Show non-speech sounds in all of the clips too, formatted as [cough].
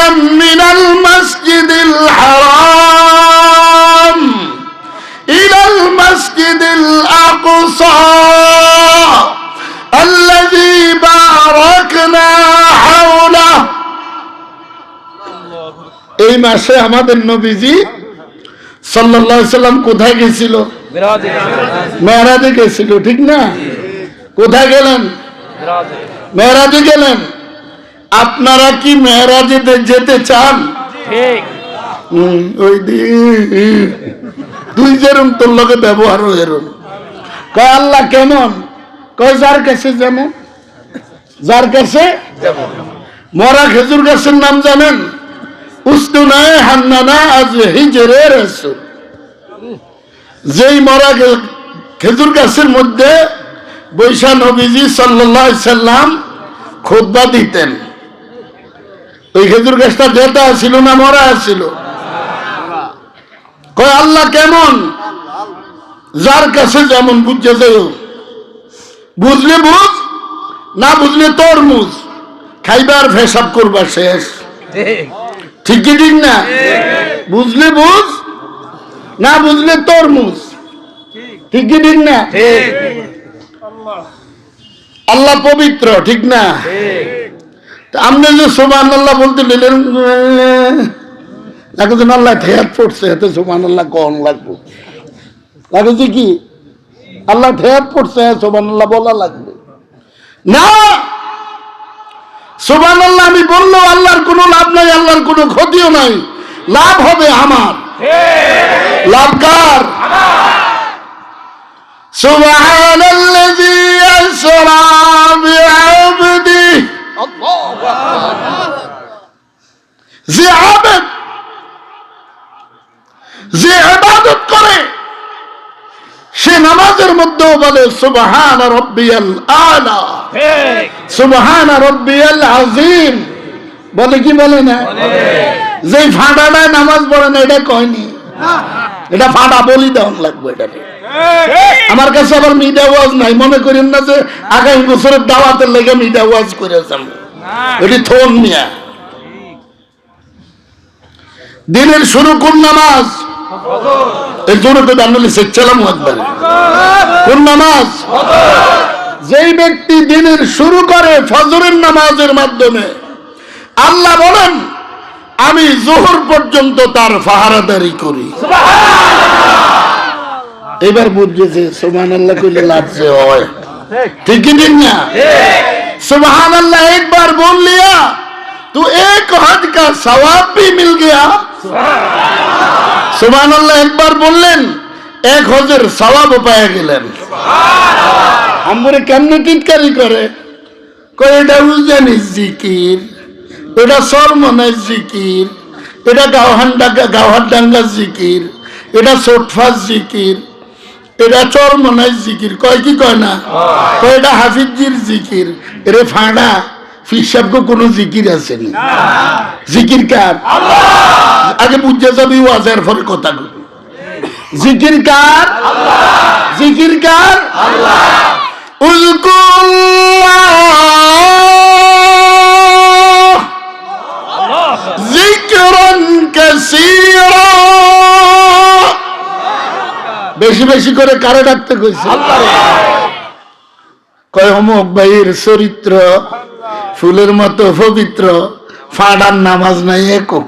ليلا من المسجد الحرام إلى المسجد الأقصى الذي باركنا حوله এই মাসে আমাদের নবীজি সাল্লাল্লাহু আলাইহি সাল্লাম কোথায় গেছিল বিরাজে মেহরাজে গেছিল ঠিক না কোথায় গেলেন বিরাজে মেহরাজে গেলেন আপনারা কি মেহরাজে যেতে চান? ওই দি- তুই যেরম তোর লোকে ব্যবহারও এরম। কয় আল্লাহ কেমন? কয় যার কাছে যেমন। যার কাছে? মরা খেজুর গাছের নাম জানেন? উস্তুনায় হান্নানা আজ হিজরে রাসূল। যেই মরা খেজুর গাছের মধ্যে বৈশা নবীজি সাল্লাল্লাহু আলাইহি সাল্লাম খুতবা দিতেন। ওই খেজুর গাছটা যেটা ছিল না মরা ছিল। কয় আল্লাহ কেমন? যার কাছে যেমন বুঝছে যাও বুঝলে বুঝ না বুঝলে তরমুজ। খাইবার ফেসাব করবার শেষ। ঠিক ঠিক কি ঠিক না? বুঝলে বুঝ না বুঝলে তরমুজ। ঠিক কি ঠিক। না আল্লাহ পবিত্র ঠিক না? ঠিক তো আপনি যে সোমান আল্লাহ বলতে দিলেন এখন আল্লাহ ঠেয়ার পড়ছে এতে সোমান আল্লাহ কন লাগবে লাগেছে কি? আল্লাহ ঠেয়ার পড়ছে সোমান আল্লাহ বলা লাগবে। না! সোমান আল্লাহ আমি বলল আল্লাহর কোনো লাভ নাই আল্লাহর কোনো ক্ষতিও নাই। লাভ হবে আমার। লাভ কার? সুবহানাল্লাযী যে আবেদ, যে ইবাদত করে, সে নামাজের মধ্যেও বলে, সুবহান রব্বিয়াল আলা। সুবহান রব্বিয়াল আজিম বলে কি বলে না? যে ফাঁটাটায় নামাজ পড়ে না, এটা কয়নি? এটা ফাঁটা বলি দেওয়ান লাগবে এটাকে। আমার কাছে আবার মিডিয়া ওয়াজ নাই। মনে করেন না যে আগামী বছরের দাওয়াতের লেগে মিডিয়া ওয়াজ করে যাব এটি থন মিয়া। দিনের শুরু কোন নামাজ? এর জন্য তো দান্ডলি শিখছিলাম কোন নামাজ? যেই ব্যক্তি দিনের শুরু করে ফজরের নামাজের মাধ্যমে আল্লাহ বলেন আমি জোহর পর্যন্ত তার ফাহারাদারি করি। এবার বুঝেছে সোমান আল্লাহ কইলে লাভ যে হয়। ঠিক ঠিক না? সোমান আল্লাহ একবার বললিয়া তো এক হজ কা সওয়াব ভি মিল গিয়া [laughs] সুবান একবার বললেন এক হজের সবাব পায়ে গেলেন। আমরা কেমনে টিটকারি করে? এটা উজানির জিকির এটা সরমনের জিকির এটা গাওহান গাওহার ডাঙ্গার জিকির এটা সোটফার জিকির এটা চরমনাই জিকির। কয় কি কয় না? কয় এটা হাফিজির জিকির এরে ফাঁড়া ফিসাবকে কোনো জিকির আসেনি জিকির কার? আল্লাহ। আগে বুঝতে যাবি ওয়াজের পরে কথা কবি। জিকির কার? জিকির কার? বেশি বেশি করে কারে ডাকতে কইছে। কয় ভাইয়ের চরিত্র, ফুলের মতো পবিত্র, ফাড়ার নামাজ নাই একক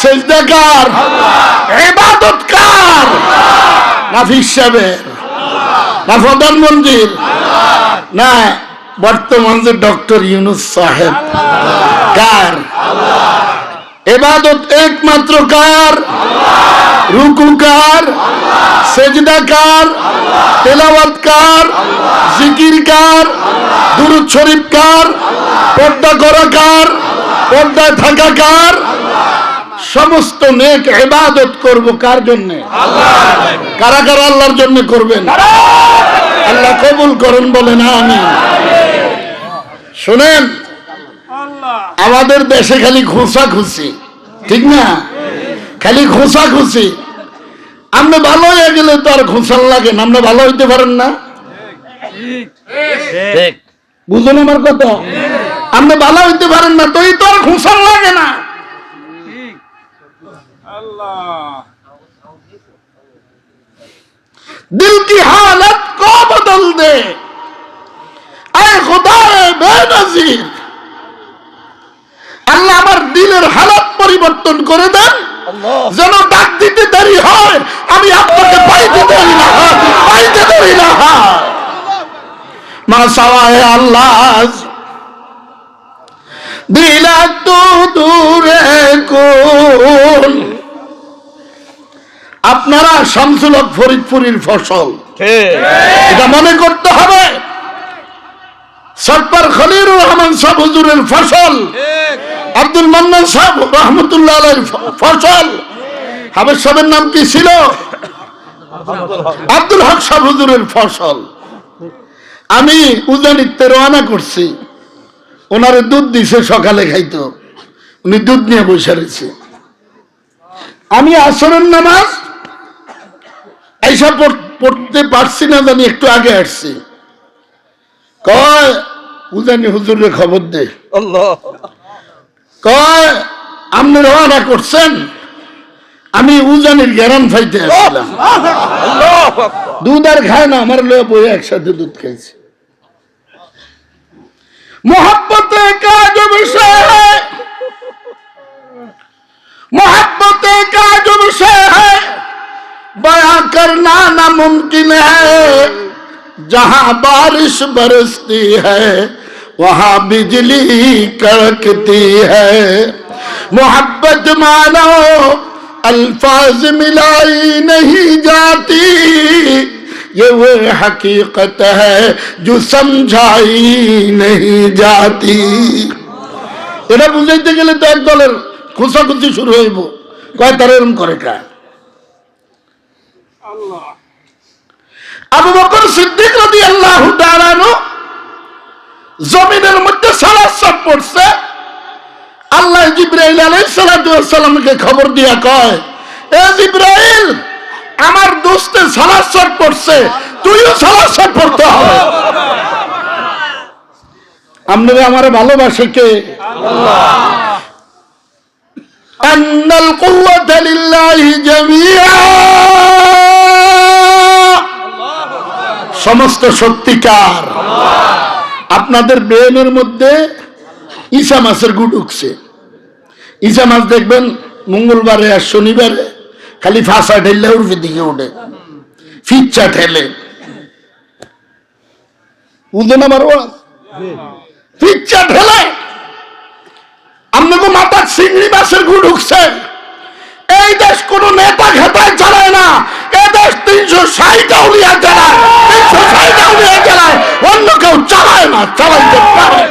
সেজদা কার ইবাদত কার না হিসাবের না প্রধানমন্ত্রীর না বর্তমান যে ডক্টর ইউনুস সাহেব, কার? এবাদত একমাত্র কার? রুকু কার? সেজদা কার তেলাওয়াত কার? জিকির কার? দুরুদ শরীফ কার? পর্দা করা কার? পর্দায় থাকা কার? সমস্ত নেক ইবাদত করব কার জন্য? কারা কারা আল্লাহর জন্য করবেন। আল্লাহ কবুল করেন বলেন আমি শুনেন আমাদের দেশে খালি ঘোষা খুশি ঠিক না? খালি ঘোষা খুশি আপনি ভালো হয়ে গেলে তো আর ঘোষাল লাগে না আপনি ভালো হইতে পারেন না? বুঝুন আমার কথা? আপনি ভালো হইতে পারেন না তো এই তো আর ঘোষাল লাগে না। दिल की हालत को बदल दे আয় খোদায়ে বেনজির আল্লাহ আমার দিলের হালত পরিবর্তন করে দেন যেন ডাক দিতে দেরি হয় আমি আপনাকে পাইতে দেরি না হয়, পাইতে দেরি না হয়। মা সাওয়ায়ে আল্লাহ দিল তো দূরে কোন আপনারা শামসুল হক ফরিদপুরীর ফসল। এটা মনে করতে হবে সরকার খলিরুর রহমান সাহ হুজুরের ফসল আব্দুল মান্নান সাহেব রহমতুল্লাহ আলাইহির ফসল। হাবের সাহেবের নাম কি ছিল? আব্দুল হক সাহ হুজুরের ফসল। আমি উজানিতে রওনা করছি ওনারে দুধ দিছে সকালে খাইতো। উনি দুধ নিয়ে বসে রয়েছে। আমি আসরের নামাজ আইসা পড়তে পারছি না জানি একটু আগে আসছি। কয় উদানি হুজুরের খবর দে। কয় আপনি রওনা করছেন? আমি উজানির গ্যারান ফাইতে দুধ আর খায় না আমার লোক বই একসাথে দুধ খাইছে। মোহাব্বতে কাজ বিষয় মোহাব্বতে কাজ বিষয় करना नामुमकिन है जहां बारिश बरसती है वहां बिजली कड़कती है मोहब्बत मानो अल्फाज मिलाई नहीं जाती ये वो हकीकत है जो समझाई नहीं जाती এটা বুঝাইতে গেলে তো এক দলের খোঁচাখুচি শুরু হইব কয় তারা এরম করে কা আবু বকর সিদ্দিক রাদি আল্লাহ দাঁড়ানো জমিনের মধ্যে সালাদ পড়ছে। আল্লাহ জিব্রাইল আলাইহিস সালামকে খবর দিয়া কয় এ জিব্রাইল আমার দোস্তে সালাদ পড়ছে তুইও সালাদ পড়তে হবে। আপনারা আমার ভালোবাসে কে? أن القوة لله جميعا সমস্ত সত্যিকার আপনাদের ব্রেনের মধ্যে ঈশা মাছের গু ঢুকছে ঈশা মাছ দেখবেন মঙ্গলবারে আর শনিবারে খালি ফাঁসা ঢেললে উর্ফে দিকে উঠে ফিচ্চা ঠেলে বুঝলেন আমার ওয়াজ? ফিচ্চা ঠেলে আপনাকে মাথার চিংড়ি মাছের গু এই দেশ কোন নেতা ঘেতায় চালায় না। এদেশ দেশ তিনশো ষাট আউলিয়া চালায়। তিনশো ষাট আউলিয়া চালায়। অন্য কেউ চালায় না, চালাইতে পারে।